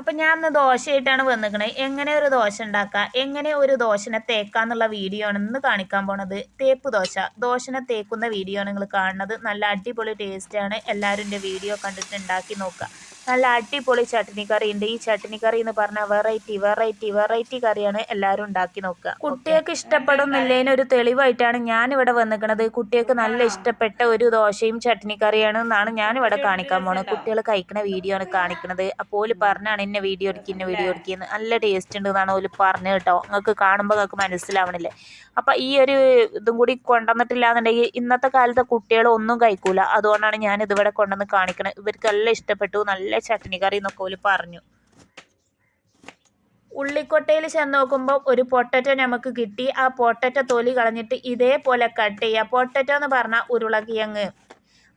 അപ്പം ഞാൻ ഇന്ന് ദോശയായിട്ടാണ് വന്നിരിക്കുന്നത് എങ്ങനെ ഒരു ദോശ ഉണ്ടാക്കുക എങ്ങനെ ഒരു ദോശനെ തേക്കാന്നുള്ള വീഡിയോ ആണ് ഇന്ന് കാണിക്കാൻ പോണത്. തേപ്പ് ദോശ. ദോശനെ തേക്കുന്ന വീഡിയോ ആണ് നിങ്ങൾ കാണുന്നത്. നല്ല അടിപൊളി ടേസ്റ്റാണ് എല്ലാവരും എന്റെ വീഡിയോ കണ്ടിട്ട് ഉണ്ടാക്കി നോക്കുക. നല്ല അടിപൊളി ചട്ടിനി കറി ഉണ്ട് ഈ ചട്ടിനി കറി എന്ന് പറഞ്ഞാൽ വെറൈറ്റി വെറൈറ്റി വെറൈറ്റി കറിയാണ് എല്ലാവരും ഉണ്ടാക്കി നോക്കുക കുട്ടികൾക്ക് ഇഷ്ടപ്പെടുന്നില്ലേന് ഒരു തെളിവായിട്ടാണ് ഞാൻ ഇവിടെ വന്നിരിക്കുന്നത് കുട്ടികൾക്ക് നല്ല ഇഷ്ടപ്പെട്ട ഒരു ദോശയും ചട്ടിനി കറിയാണ് എന്നാണ് ഞാൻ ഇവിടെ കാണിക്കാൻ പോണത്. കുട്ടികൾ കഴിക്കുന്ന വീഡിയോ ആണ് കാണിക്കുന്നത് അപ്പോൾ ഓൽ പറഞ്ഞാണ് ഇന്ന വീഡിയോ എടുക്കി ഇന്ന വീഡിയോ എടുക്കിയെന്ന് നല്ല ടേസ്റ്റ് ഉണ്ട് എന്നാണ് ഓൽ പറഞ്ഞു കേട്ടോ. നിങ്ങൾക്ക് കാണുമ്പോൾ നിങ്ങൾക്ക് മനസ്സിലാവണില്ലേ. അപ്പം ഈ ഒരു ഇതും കൂടി കൊണ്ടുവന്നിട്ടില്ല എന്നുണ്ടെങ്കിൽ ഇന്നത്തെ കാലത്തെ കുട്ടികൾ ഒന്നും കഴിക്കൂല. അതുകൊണ്ടാണ് ഞാൻ ഇതിവിടെ കൊണ്ടുവന്ന് കാണിക്കണത്. ഇവർക്ക് നല്ല ഇഷ്ടപ്പെട്ടു. നല്ല ചട്നി കറി എന്നൊക്കെ ഓൽ പറഞ്ഞു. ഉള്ളിക്കൊട്ടയിൽ ചെന്ന് നോക്കുമ്പോൾ ഒരു പൊട്ടറ്റോ നമുക്ക് കിട്ടി. ആ പൊട്ടറ്റോ തൊലി കളഞ്ഞിട്ട് ഇതേപോലെ കട്ട് ചെയ്യുക പൊട്ടറ്റോ എന്ന് പറഞ്ഞാൽ ഉരുളക്കിഴങ്ങ്.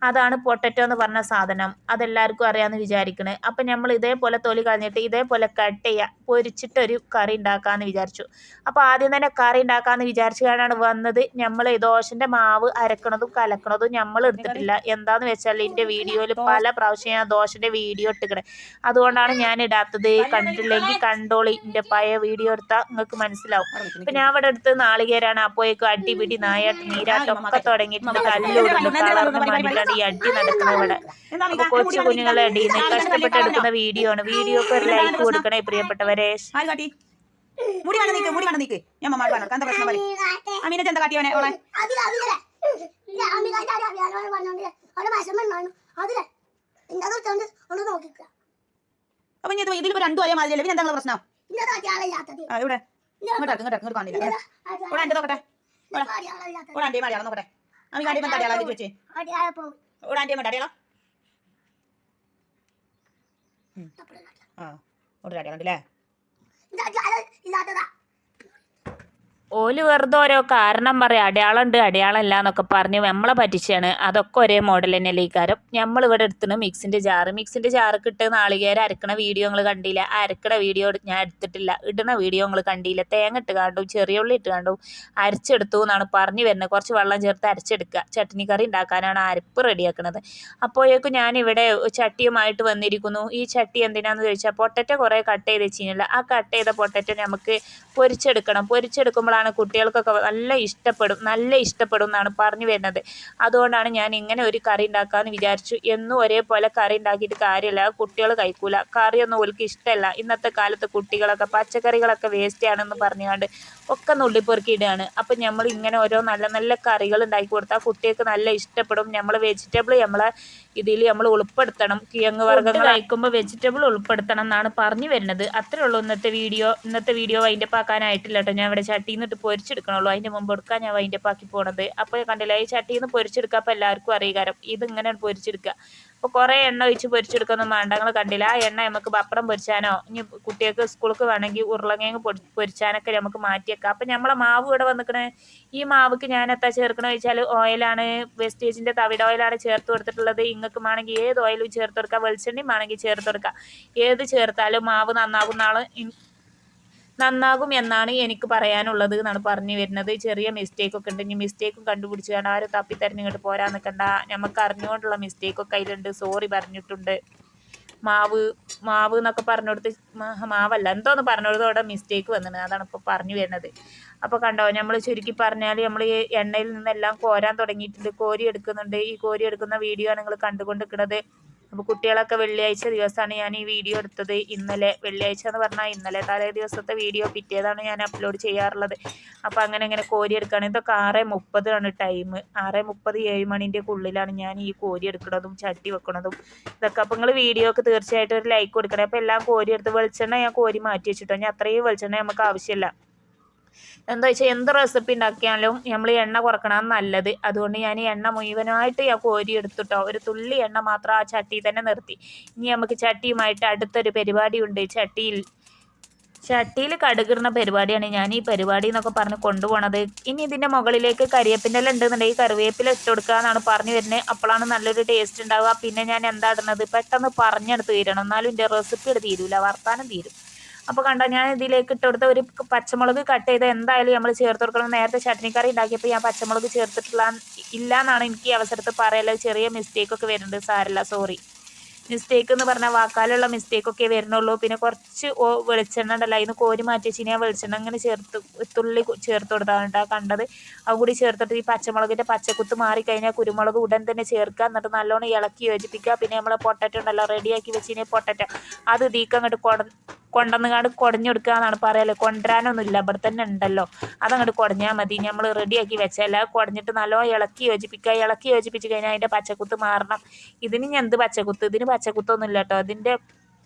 അതാണ് പൊട്ടറ്റോ എന്ന് പറഞ്ഞ സാധനം. അതെല്ലാവർക്കും അറിയാമെന്ന് വിചാരിക്കണേ. അപ്പം നമ്മൾ ഇതേപോലെ തൊലി കളഞ്ഞിട്ട് ഇതേപോലെ കട്ട് ചെയ്യുക പൊരിച്ചിട്ടൊരു കറി ഉണ്ടാക്കാമെന്ന് വിചാരിച്ചു. അപ്പോൾ ആദ്യം തന്നെ കറി ഉണ്ടാക്കാമെന്ന് വിചാരിച്ചാണ് വന്നത്. നമ്മൾ ദോശന്റെ മാവ് അരക്കണതും കലക്കണതും നമ്മൾ എടുത്തിട്ടില്ല. എന്താന്ന് വെച്ചാൽ എന്റെ വീഡിയോയിൽ പല പ്രാവശ്യം ഞാൻ ദോശന്റെ വീഡിയോ ഇട്ടിക്കണേ. അതുകൊണ്ടാണ് ഞാൻ ഇടാത്തത്. കണ്ടിട്ടില്ലെങ്കിൽ കണ്ടോളി. എന്റെ പഴയ വീഡിയോ എടുത്താൽ നിങ്ങൾക്ക് മനസ്സിലാവും. അപ്പം ഞാൻ ഇവിടെ എടുത്ത് നാളികേരാണ്. അപ്പോഴേക്കും അടിപിടി നായാട്ട് നീരാട്ടം ഒക്കെ തുടങ്ങിയിട്ടുണ്ട് കളറിന് വേണ്ടിയിട്ടാണ് ഈ അടി നടക്കുന്നത് ഇവിടെ. അപ്പൊ കൊച്ചു കുഞ്ഞുങ്ങളെ അടിയിൽ നിന്ന് കഷ്ടപ്പെട്ട് എടുക്കുന്ന വീഡിയോ ആണ്. വീഡിയോക്ക് ഒരു ലൈക്ക് കൊടുക്കണേ പ്രിയപ്പെട്ടവരെ. കാട്ടി? മുടി വേണ്ട നീക്ക് മുടി വേണ്ട നീക്ക് ഞാൻ മമ്മാട് പറഞ്ഞു എന്താ പ്രശ്നം പറയും? അമീനെ എന്താ കാട്ടിയവനെ? ഓളെ. അപ്പൊ ഇതിൽ രണ്ടും ഒരേ മാതിരി പിന്നെ എന്താ പ്രശ്നം? ഇവിടെ. ഇങ്ങോട്ട് ഇങ്ങോട്ട് ഇങ്ങോട്ട് കാണില്ല. ഇവിടെ. എന്റെ നോക്കട്ടെ. ഇവിടെ. അന്റെ മാടിയാളോ നോക്കട്ടെ. അമ്മ കാണ്ടി അടയാളം വെച്ച്? അടിയായപ്പോ ഇവിടെ അന്റെ വേണ്ട അടയാളോ? ആ ഇവിടെ അടയാളം ഉണ്ടല്ലേ ഇല്ലാത്തതാ ഓൽ വെറുതെ ഓരോ കാരണം പറയാം അടയാളമുണ്ട് അടയാളമില്ല എന്നൊക്കെ പറഞ്ഞ് നമ്മളെ പറ്റിച്ചാണ്. അതൊക്കെ ഒരേ മോഡൽ തന്നെയല്ലേ ഈ കാരം നമ്മളിവിടെ എടുത്തിന് മിക്സിന്റെ ജാറ്. മിക്സിന്റെ ജാറ് കിട്ടുക നാളികേരം അരക്കണ വീഡിയോ നിങ്ങൾ കണ്ടില്ല. അരക്കണ വീഡിയോ ഞാൻ എടുത്തിട്ടില്ല. ഇടണ വീഡിയോ നിങ്ങൾ കണ്ടില്ല. തേങ്ങ ഇട്ട് കണ്ടു ചെറിയ ഉള്ളി ഇട്ട് കണ്ടു അരച്ചെടുത്തു എന്നാണ് പറഞ്ഞു വരുന്നത്. കുറച്ച് വെള്ളം ചേർത്ത് അരച്ചെടുക്കുക. ചട്ടിനി കറി ഉണ്ടാക്കാനാണ് അരപ്പ് റെഡിയാക്കുന്നത് അപ്പോഴേക്കും ഞാനിവിടെ ചട്ടിയുമായിട്ട് വന്നിരിക്കുന്നു. ഈ ചട്ടി എന്തിനാന്ന് ചോദിച്ചാൽ പൊട്ടറ്റോ കുറേ കട്ട് ചെയ്ത് വെച്ചില്ല ആ കട്ട് ചെയ്ത പൊട്ടറ്റോ നമുക്ക് പൊരിച്ചെടുക്കണം. പൊരിച്ചെടുക്കുമ്പോഴാണ് കുട്ടികൾക്കൊക്കെ നല്ല ഇഷ്ടപ്പെടും നല്ല ഇഷ്ടപ്പെടും എന്നാണ് പറഞ്ഞു വരുന്നത്. അതുകൊണ്ടാണ് ഞാൻ ഇങ്ങനെ ഒരു കറി ഉണ്ടാക്കാമെന്ന് വിചാരിച്ചു. എന്നും ഒരേപോലെ കറി ഉണ്ടാക്കിയിട്ട് കാര്യമില്ല കുട്ടികൾ കഴിക്കൂല. കറിയൊന്നും ഓൽക്ക് ഇഷ്ടമല്ല. ഇന്നത്തെ കാലത്ത് കുട്ടികളൊക്കെ പച്ചക്കറികളൊക്കെ വേസ്റ്റ് ആണെന്ന് പറഞ്ഞുകൊണ്ട് ഒക്കെ നുള്ളി ഇടുകയാണ് അപ്പം നമ്മൾ ഇങ്ങനെ ഓരോ നല്ല നല്ല കറികൾ ഉണ്ടാക്കി കൊടുത്താൽ കുട്ടികൾക്ക് നല്ല ഇഷ്ടപ്പെടും. നമ്മൾ വെജിറ്റബിൾ നമ്മളെ ഇതിൽ നമ്മൾ ഉൾപ്പെടുത്തണം. കിഴങ്ങ് വർഗങ്ങൾ കഴിക്കുമ്പോൾ വെജിറ്റബിൾ ഉൾപ്പെടുത്തണം എന്നാണ് പറഞ്ഞു വരുന്നത്. അത്രേ ഉള്ളൂ ഇന്നത്തെ വീഡിയോ. ഇന്നത്തെ വീഡിയോ വൈൻഡ് അപ്പ് ആക്കാനായിട്ടില്ല കേട്ടോ. ഞാൻ ഇവിടെ ചട്ടിയിൽ നിന്നിട്ട് പൊരിച്ചെടുക്കണുള്ളൂ. അതിന്റെ മുമ്പ് എടുക്കാൻ ഞാൻ വൈൻഡ് അപ്പ് ആക്കി പോണത്. അപ്പോൾ കണ്ടില്ല? ഈ ചട്ടിയിൽ നിന്ന് പൊരിച്ചെടുക്കുക അപ്പോൾ എല്ലാവർക്കും അറിയാം. ഇതിങ്ങനെ പൊരിച്ചെടുക്കുക? അപ്പോൾ കുറേ എണ്ണ ഒഴിച്ച് പൊരിച്ചെടുക്കൊന്നും വേണ്ട. നിങ്ങൾ കണ്ടില്ല? ആ എണ്ണ നമുക്ക് പപ്പടം പൊരിച്ചാനോ ഇനി കുട്ടികൾക്ക് സ്കൂൾക്ക് വേണമെങ്കിൽ ഉരുളങ്ങേങ്ങ് പൊരി പൊരിച്ചാനൊക്കെ നമുക്ക് മാറ്റിയേക്കാം. അപ്പം നമ്മളെ മാവ് ഇവിടെ വന്നിക്കണേ. ഈ മാവ്ക്ക് ഞാൻ എത്താ ചേർക്കണമെന്ന് വെച്ചാൽ ഓയിലാണ് വെസ്റ്റേജിന്റെ തവിട ഓയിലാണ് ചേർത്ത് കൊടുത്തിട്ടുള്ളത്. ഇങ്ങക്ക് വേണമെങ്കിൽ ഏത് ഓയിലും ചേർത്ത് കൊടുക്കാം. വെളിച്ചെണ്ണയും വേണമെങ്കിൽ ചേർത്ത് കൊടുക്കാം. ഏത് ചേർത്താലും മാവ് നന്നാകുന്ന നന്നാകും എന്നാണ് എനിക്ക് പറയാനുള്ളത് എന്നാണ് പറഞ്ഞു വരുന്നത്. ചെറിയ മിസ്റ്റേക്കൊക്കെ ഉണ്ട്. ഇനി മിസ്റ്റേക്കും കണ്ടുപിടിച്ച് വേണം ആരും തപ്പിത്തരഞ്ഞിങ്ങോട്ട് പോരാൻ നിൽക്കണ്ട. നമുക്ക് അറിഞ്ഞുകൊണ്ടുള്ള മിസ്റ്റേക്കൊക്കെ അതിലുണ്ട് സോറി പറഞ്ഞിട്ടുണ്ട്. മാവ് മാവ് എന്നൊക്കെ പറഞ്ഞുകൊടുത്ത് മാവല്ല. എന്തോന്ന് പറഞ്ഞുകൊടുത്ത് അവിടെ മിസ്റ്റേക്ക് വന്നിട്ട് അതാണ് ഇപ്പോൾ പറഞ്ഞു വരുന്നത്. അപ്പോൾ കണ്ടോ നമ്മൾ ചുരുക്കി പറഞ്ഞാൽ നമ്മൾ ഈ എണ്ണയിൽ നിന്നെല്ലാം കോരാൻ തുടങ്ങിയിട്ടുണ്ട്. കോരി എടുക്കുന്നുണ്ട്. ഈ കോരി എടുക്കുന്ന വീഡിയോ ആണ് നിങ്ങൾ കണ്ടുകൊണ്ടിരിക്കുന്നത്. അപ്പോൾ കുട്ടികളൊക്കെ വെള്ളിയാഴ്ച ദിവസമാണ് ഞാൻ ഈ വീഡിയോ എടുത്തത്. ഇന്നലെ വെള്ളിയാഴ്ച എന്ന് പറഞ്ഞാൽ ഇന്നലെ തലേ ദിവസത്തെ വീഡിയോ പിറ്റേതാണ് ഞാൻ അപ്ലോഡ് ചെയ്യാറുള്ളത്. അപ്പോൾ അങ്ങനെ ഇങ്ങനെ കോരി എടുക്കുകയാണ് ഇതൊക്കെ ആറ് മുപ്പതാണ് ടൈം ആറ് മുപ്പത് ഏഴ് മണിന്റെ ഉള്ളിലാണ് ഞാൻ ഈ കോരി എടുക്കണതും ചട്ടി വെക്കണതും ഇതൊക്കെ. അപ്പോൾ നിങ്ങൾ വീഡിയോക്ക് തീർച്ചയായിട്ടും ഒരു ലൈക്ക് കൊടുക്കണം. അപ്പോൾ എല്ലാം കോരി എടുത്ത് വെളിച്ചെണ്ണ ഞാൻ കോരി മാറ്റി വെച്ചിട്ടോ? ഞാൻ അത്രയും വെളിച്ചെണ്ണ നമുക്ക് ആവശ്യമില്ല എന്താ വെച്ചാൽ എന്ത് റെസിപ്പി ഉണ്ടാക്കിയാലും നമ്മൾ എണ്ണ കുറക്കണം നല്ലത്. അതുകൊണ്ട് ഞാൻ എണ്ണ മുഴുവനായിട്ട് ഞാൻ കോരി എടുത്തിട്ടോ. ഒരു തുള്ളി എണ്ണ മാത്രം ആ ചട്ടി തന്നെ നിർത്തി. ഇനി നമുക്ക് ചട്ടിയുമായിട്ട് അടുത്തൊരു പരിപാടിയുണ്ട് ചട്ടിയിൽ ചട്ടിയിൽ കടുകിടുന്ന പരിപാടിയാണ് ഞാൻ ഈ പരിപാടി എന്നൊക്കെ പറഞ്ഞ് കൊണ്ടുപോണത്. ഇനി ഇതിന്റെ മുകളിലേക്ക് കരിവേപ്പിന്റെ എല്ലാം ഉണ്ടെന്നുണ്ടെങ്കിൽ കറിവേപ്പില ഇട്ട് കൊടുക്കുക എന്നാണ് പറഞ്ഞു വരുന്നത് അപ്പോഴാണ് നല്ലൊരു ടേസ്റ്റ് ഉണ്ടാവുക പിന്നെ ഞാൻ എന്താ ഇടുന്നത്? പെട്ടെന്ന് പറഞ്ഞെടുത്ത് തീരണം. എന്നാലും എന്റെ റെസിപ്പി തീരൂല. വർത്താനം തീരും. അപ്പോൾ കണ്ടോ ഞാൻ ഇതിലേക്ക് ഇട്ട് കൊടുത്ത ഒരു പച്ചമുളക് കട്ട് ചെയ്ത് എന്തായാലും നമ്മൾ ചേർത്ത് കൊടുക്കണം. നേരത്തെ ചട്നി കറി ഉണ്ടാക്കിയപ്പോൾ ഞാൻ പച്ചമുളക് ചേർത്തിട്ടില്ല ഇല്ല എന്നാണ് എനിക്ക് ഈ അവസരത്തിൽ പറയാനുള്ളത് ചെറിയ മിസ്റ്റേക്കൊക്കെ വരുന്നുണ്ട് സാരല്ല സോറി മിസ്റ്റേക്ക് എന്ന് പറഞ്ഞാൽ വാക്കാലുള്ള മിസ്റ്റേക്കൊക്കെ വരുന്നുള്ളൂ. പിന്നെ കുറച്ച് വെളിച്ചെണ്ണ ഉണ്ടല്ലോ അതിന് കോരി മാറ്റി വെച്ച് കഴിഞ്ഞാൽ വെളിച്ചെണ്ണ അങ്ങനെ ചേർത്ത് തുള്ളി ചേർത്ത് കൊടുത്താണ് കണ്ടത്. അതും കൂടി ചേർത്തിട്ട് ഈ പച്ചമുളകിന്റെ പച്ചക്കുത്ത് മാറിക്കഴിഞ്ഞാൽ കുരുമുളക് ഉടൻ തന്നെ ചേർക്കുക. എന്നിട്ട് നല്ലോണം ഇളക്കി യോജിപ്പിക്കുക. പിന്നെ നമ്മൾ പൊട്ടറ്റ ഉണ്ടല്ലോ റെഡിയാക്കി വെച്ച് കഴിഞ്ഞാൽ പൊട്ടറ്റ. അത് ഇതിക്ക് കൊട കൊണ്ടുവന്നുകാണ്ട് കുടഞ്ഞു കൊടുക്കുക എന്നാണ് പറയൽ. കൊണ്ടുവരാനൊന്നുമില്ല. ഇവിടെ തന്നെ ഉണ്ടല്ലോ. അതങ്ങോട്ട് കുടഞ്ഞാൽ മതി. നമ്മൾ റെഡിയാക്കി വെച്ചാൽ കുടഞ്ഞിട്ട് നല്ലോണം ഇളക്കി യോജിപ്പിക്കുക ഇളക്കി യോജിപ്പിച്ച് കഴിഞ്ഞാൽ അതിന്റെ പച്ചക്കുത്ത് മാറണം. ഇതിന് ഞാൻ എന്ത് പച്ചക്കുത്ത്? ഇതിന് പച്ചക്കുത്തൊന്നും ഇല്ല കേട്ടോ. അതിന്റെ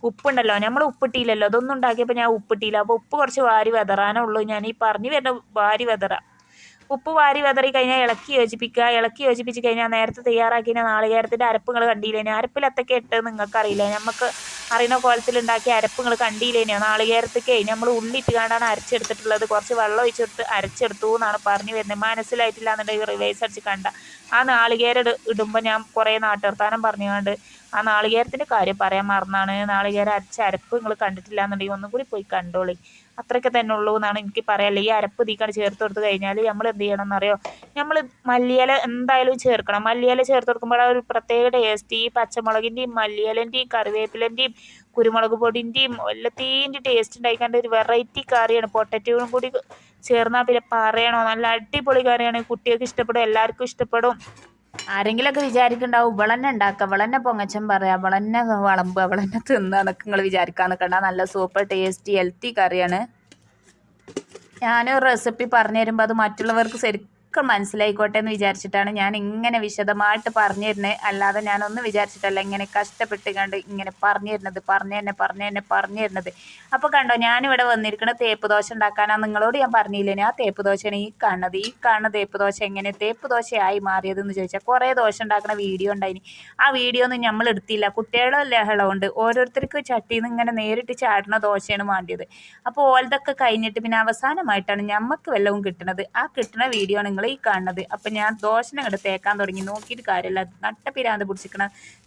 ഉപ്പുണ്ടല്ലോ. നമ്മൾ ഉപ്പിട്ടിയില്ലല്ലോ. അതൊന്നും ഉണ്ടാക്കിയപ്പോൾ ഞാൻ ഉപ്പിട്ടിയില്ല. അപ്പോൾ ഉപ്പ് കുറച്ച് വാരി വെതറാനേ ഉള്ളൂ. ഞാൻ ഈ പറഞ്ഞു വരുന്ന വാരി വെതറാം. ഉപ്പ് വാരി വതറി കഴിഞ്ഞാൽ ഇളക്കി യോജിപ്പിക്കുക. ഇളക്കി യോജിപ്പിച്ച് കഴിഞ്ഞാൽ നേരത്തെ തയ്യാറാക്കിയ നാളികേരത്തിന്റെ അരപ്പുകൾ കണ്ടില്ലേനോ അരപ്പിൽ എത്തൊക്കെ ഇട്ട് നിങ്ങൾക്ക് അറിയില്ല നമുക്ക് അറിയുന്ന കോലത്തിലുണ്ടാക്കിയ അരപ്പുകൾ കണ്ടില്ലേനോ നാളികേരത്തേക്കേ നമ്മൾ ഉള്ളിട്ട് കണ്ടാണ് അരച്ചെടുത്തിട്ടുള്ളത്. കുറച്ച് വെള്ളം ഒഴിച്ചെടുത്ത് അരച്ചെടുത്തു എന്നാണ് പറഞ്ഞു വരുന്നത്. മനസ്സിലായിട്ടില്ല എന്നുണ്ടെങ്കിൽ റിവേഴ്സ് അടിച്ച് കണ്ട. ആ നാളികേരം ഇടുമ്പോൾ ഞാൻ കുറേ നാട്ടുവർത്താനം പറഞ്ഞുകൊണ്ട് ആ നാളികേരത്തിന്റെ കാര്യം പറയാൻ മറന്നാണ്. നാളികേരം അരച്ച അരപ്പ് നിങ്ങൾ കണ്ടിട്ടില്ല എന്നുണ്ടെങ്കിൽ ഒന്നും കൂടി പോയി കണ്ടോളി. അത്രയൊക്കെ തന്നെ ഉള്ളൂ എന്നാണ് എനിക്ക് പറയാനുള്ളത് ഈ അരപ്പ് ഇതിക്കാണ് ചേർത്ത് കൊടുത്ത് കഴിഞ്ഞാൽ നമ്മൾ എന്ത് ചെയ്യണം എന്നറിയോ? നമ്മൾ മല്ലിയില എന്തായാലും ചേർക്കണം. മല്ലിയില ചേർത്ത് കൊടുക്കുമ്പോൾ ആ ഒരു പ്രത്യേക ടേസ്റ്റ് ഈ പച്ചമുളകിന്റെയും മല്ലിയിലന്റെയും കറിവേപ്പിലന്റെയും കുരുമുളക് പൊടിന്റെയും എല്ലാത്തിന്റെ ടേസ്റ്റ് ഉണ്ടായിക്കാണ്ട് ഒരു വെറൈറ്റി കറിയാണ്. പൊട്ടറ്റോയും കൂടി ചേർന്നാൽ പിന്നെ പറയണോ? നല്ല അടിപൊളി കറിയാണ്. കുട്ടികൾക്ക് ഇഷ്ടപ്പെടും എല്ലാവർക്കും ഇഷ്ടപ്പെടും. ആരെങ്കിലുമൊക്കെ വിചാരിക്കുന്നുണ്ടാവും ഇവളെന്നെ ഉണ്ടാക്കുക ഇവളെന്നെ പൊങ്ങച്ചൻ പറയാം ഇവളെന്നെ വളമ്പുക ഇവളെന്നെ തിന്നുക എന്നൊക്കെ നിങ്ങൾ വിചാരിക്കാൻ നിൽക്കണ്ട നല്ല സൂപ്പർ ടേസ്റ്റി ഹെൽത്തി കറിയാണ്. ഞാൻ റെസിപ്പി പറഞ്ഞു തരുമ്പോൾ അത് മറ്റുള്ളവർക്ക് ശരിക്കും മനസ്സിലായിക്കോട്ടെ എന്ന് വിചാരിച്ചിട്ടാണ് ഞാൻ ഇങ്ങനെ വിശദമായിട്ട് പറഞ്ഞു തരുന്നത് അല്ലാതെ ഞാനൊന്നും വിചാരിച്ചിട്ടല്ല ഇങ്ങനെ കഷ്ടപ്പെട്ട് കണ്ട് ഇങ്ങനെ പറഞ്ഞു തരുന്നത് പറഞ്ഞു തന്നെ പറഞ്ഞു തന്നെ പറഞ്ഞു തരുന്നത് അപ്പോൾ കണ്ടോ ഞാനിവിടെ വന്നിരിക്കുന്ന തേപ്പ് ദോശ ഉണ്ടാക്കാനാണ് നിങ്ങളോട് ഞാൻ പറഞ്ഞില്ലേ? ആ തേപ്പ് ദോശയാണ് ഈ കാണുന്നത്. ഈ കാണുന്ന തേപ്പ് ദോശ എങ്ങനെ തേപ്പ് ദോശയായി മാറിയതെന്ന് ചോദിച്ചാൽ കുറേ ദോശ ഉണ്ടാക്കുന്ന വീഡിയോ ഉണ്ടായിനി. ആ വീഡിയോ ഒന്നും നമ്മൾ എടുത്തില്ല. കുട്ടികളുടെ ഉണ്ട് ഓരോരുത്തർക്ക് ചട്ടിയിൽ നിന്ന് ഇങ്ങനെ നേരിട്ട് ചാടുന്ന ദോശയാണ് വേണ്ടിയത് അപ്പോൾ ഓലതൊക്കെ കഴിഞ്ഞിട്ട് പിന്നെ അവസാനമായിട്ടാണ് ഞമ്മക്ക് വല്ലതും കിട്ടുന്നത് ആ കിട്ടുന്ന വീഡിയോ നിങ്ങൾ ഈ കാണുന്നത്. അപ്പം ഞാൻ ദോശനെ കണ്ട് തേക്കാൻ തുടങ്ങി. നോക്കിയിട്ട് കാര്യമില്ല. നട്ടപ്പിരാന്ത് പിടിച്ചിരിക്കണ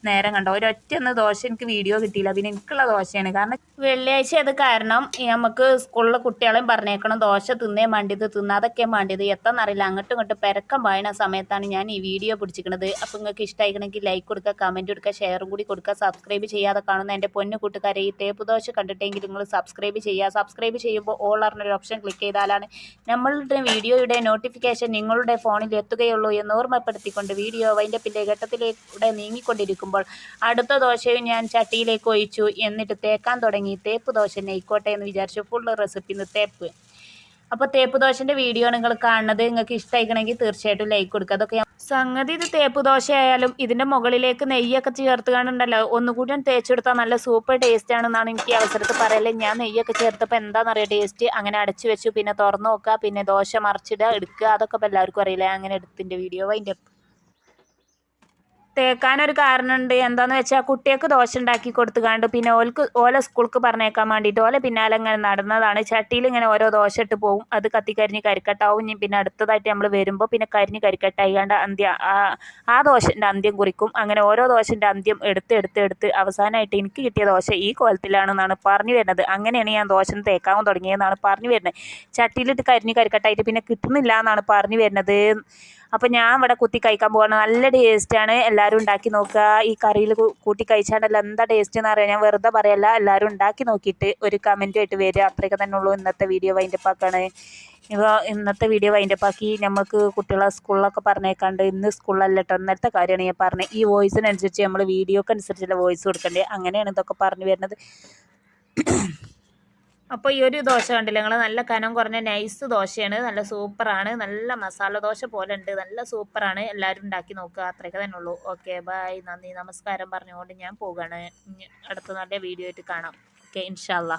നേരം കണ്ടോ. ഒരൊറ്റ ഒന്ന് ദോശ എനിക്ക് വീഡിയോ കിട്ടിയില്ല. പിന്നെ എനിക്കുള്ള ദോശയാണ്. കാരണം വെള്ളിയാഴ്ച അത് കാരണം നമുക്ക് സ്കൂളിലെ കുട്ടികളെയും പറഞ്ഞേക്കണം. ദോശ തിന്നേ മണ്ടിയത് തിന്നാതൊക്കെ മണ്ടിയത്. എത്തന്നറിയില്ല. അങ്ങോട്ടും ഇങ്ങോട്ടും പെരക്കം പായണ സമയത്താണ് ഞാൻ ഈ വീഡിയോ പിടിച്ചിരിക്കുന്നത് അപ്പോൾ നിങ്ങൾക്ക് ഇഷ്ടമായിക്കണമെങ്കിൽ ലൈക്ക് കൊടുക്കുക കമന്റ് കൊടുക്കുക ഷെയറും കൂടി കൊടുക്കുക. സബ്സ്ക്രൈബ് ചെയ്യാതെ കാണുന്ന എന്റെ പൊന്നു കൂട്ടുകാരെ ഈ തേപ്പ് ദോശ കണ്ടിട്ടെങ്കിൽ നിങ്ങൾ സബ്സ്ക്രൈബ് ചെയ്യുക. സബ്സ്ക്രൈബ് ചെയ്യുമ്പോൾ ഓൾ അറിഞ്ഞൊരു ഓപ്ഷൻ ക്ലിക്ക് ചെയ്താലാണ് നമ്മളുടെ വീഡിയോയുടെ നോട്ടിഫിക്കേഷൻ നിങ്ങളുടെ ഫോണിൽ എത്തുകയുള്ളൂ എന്ന് ഓർമ്മപ്പെടുത്തിക്കൊണ്ട് വീഡിയോ വൈൻഡപ്പിന്റെ ഘട്ടത്തിലൂടെ നീങ്ങിക്കൊണ്ടിരിക്കുമ്പോൾ അടുത്ത ദോശയും ഞാൻ ചട്ടിയിലേക്ക് ഒഴിച്ചു. എന്നിട്ട് തേക്കാൻ തുടങ്ങി. തേപ്പ് ദോശ നെയ്ക്കോട്ടെ എന്ന് വിചാരിച്ചു. ഫുൾ റെസിപ്പി തേപ്പ്. അപ്പോൾ തേപ്പ് ദോശന്റെ വീഡിയോ നിങ്ങൾ കാണുന്നത് നിങ്ങൾക്ക് ഇഷ്ടമായിക്കണമെങ്കിൽ തീർച്ചയായിട്ടും ലൈക്ക് കൊടുക്കുക. അതൊക്കെ സംഗതി ഇത് തേപ്പ് ദോശ ആയാലും ഇതിന്റെ മുകളിലേക്ക് നെയ്യൊക്കെ ചേർത്ത് കാണുന്നുണ്ടല്ലോ. ഒന്നുകൂടി തേച്ചെടുത്താൽ നല്ല സൂപ്പർ ടേസ്റ്റ് ആണെന്നാണ് എനിക്ക് ഈ അവസരത്തിൽ ഞാൻ നെയ്യൊക്കെ ചേർത്തപ്പോൾ എന്താണെന്നറിയാം ടേസ്റ്റ് അങ്ങനെ അടച്ചു വെച്ചു പിന്നെ തുറന്നു നോക്കുക പിന്നെ ദോശ മറിച്ചിടുക എടുക്കുക അതൊക്കെ എല്ലാവർക്കും അറിയില്ല? അങ്ങനെ എടുത്തിന്റെ വീഡിയോ അതിന്റെ തേക്കാനൊരു കാരണമുണ്ട് എന്താന്ന് വെച്ചാൽ കുട്ടികൾക്ക് ദോശ ഉണ്ടാക്കി കൊടുത്തുകാണ്ട് പിന്നെ ഓൽക്ക് ഓല സ്കൂൾക്ക് പറഞ്ഞേക്കാൻ വേണ്ടിയിട്ട് ഓല പിന്നാലെ ഇങ്ങനെ നടന്നതാണ്. ചട്ടിയിൽ ഇങ്ങനെ ഓരോ ദോശ ഇട്ട് പോകും അത് കത്തിക്കരിഞ്ഞ് കരിക്കട്ടാവും. ഇനി പിന്നെ അടുത്തതായിട്ട് നമ്മൾ വരുമ്പോൾ പിന്നെ കരിഞ്ഞ് കരിക്കട്ടായിക്കാണ്ട് അന്ത്യ ആ ദോശന്റെ അന്ത്യം കുറിക്കും. അങ്ങനെ ഓരോ ദോശന്റെ അന്ത്യം എടുത്ത് എടുത്ത് എടുത്ത് അവസാനമായിട്ട് എനിക്ക് കിട്ടിയ ദോശ ഈ കോലത്തിലാണെന്നാണ് പറഞ്ഞു വരുന്നത്. അങ്ങനെയാണ് ഞാൻ ദോശ തേക്കാൻ തുടങ്ങിയതെന്നാണ് പറഞ്ഞു വരുന്നത്. ചട്ടിയിലിട്ട് കരിഞ്ഞ് കരിക്കട്ടായിട്ട് പിന്നെ കിട്ടുന്നില്ല എന്നാണ് പറഞ്ഞു വരുന്നത്. അപ്പോൾ ഞാൻ ഇവിടെ കുത്തി കഴിക്കാൻ പോവാണ്. നല്ല ടേസ്റ്റാണ് എല്ലാവരും ഉണ്ടാക്കി നോക്കുക. ഈ കറിയിൽ കൂട്ടി കഴിച്ചാണ്ടല്ലോ എന്താ ടേസ്റ്റ് എന്ന് അറിയാം. ഞാൻ വെറുതെ പറയല്ല. എല്ലാവരും ഉണ്ടാക്കി നോക്കിയിട്ട് ഒരു കമന്റുമായിട്ട് വരിക. അത്രയൊക്കെ തന്നെ ഉള്ളൂ ഇന്നത്തെ വീഡിയോ വൈൻഡപ്പാക്കാണ് ഇപ്പോൾ ഇന്നത്തെ വീഡിയോ വൈൻഡപ്പാക്കി നമുക്ക് കുട്ടികളെ സ്കൂളിലൊക്കെ പറഞ്ഞേക്കാണ്ട് ഇന്ന് സ്കൂളിലല്ല കേട്ടോ ഇന്നത്തെ കാര്യമാണ് ഞാൻ പറഞ്ഞത് ഈ വോയിസിനനുസരിച്ച് നമ്മൾ വീഡിയോക്ക് അനുസരിച്ചുള്ള വോയിസ് കൊടുക്കണ്ടേ? അങ്ങനെയാണ് ഇതൊക്കെ പറഞ്ഞു വരുന്നത്. അപ്പോൾ ഈ ഒരു ദോശ കണ്ടില്ല? നിങ്ങൾ നല്ല കനം കുറഞ്ഞ നൈസ് ദോശയാണ്. നല്ല സൂപ്പറാണ് നല്ല മസാല ദോശ പോലെ ഉണ്ട്. നല്ല സൂപ്പറാണ് എല്ലാവരും ഉണ്ടാക്കി നോക്കുക. അത്രയൊക്കെ തന്നെ ഉള്ളൂ. ഓക്കെ ബൈ നന്ദി. നമസ്കാരം പറഞ്ഞുകൊണ്ട് ഞാൻ പോവുകയാണ്. അടുത്ത നല്ല വീഡിയോ ആയിട്ട് കാണാം. ഓക്കെ ഇൻഷാല്ലാ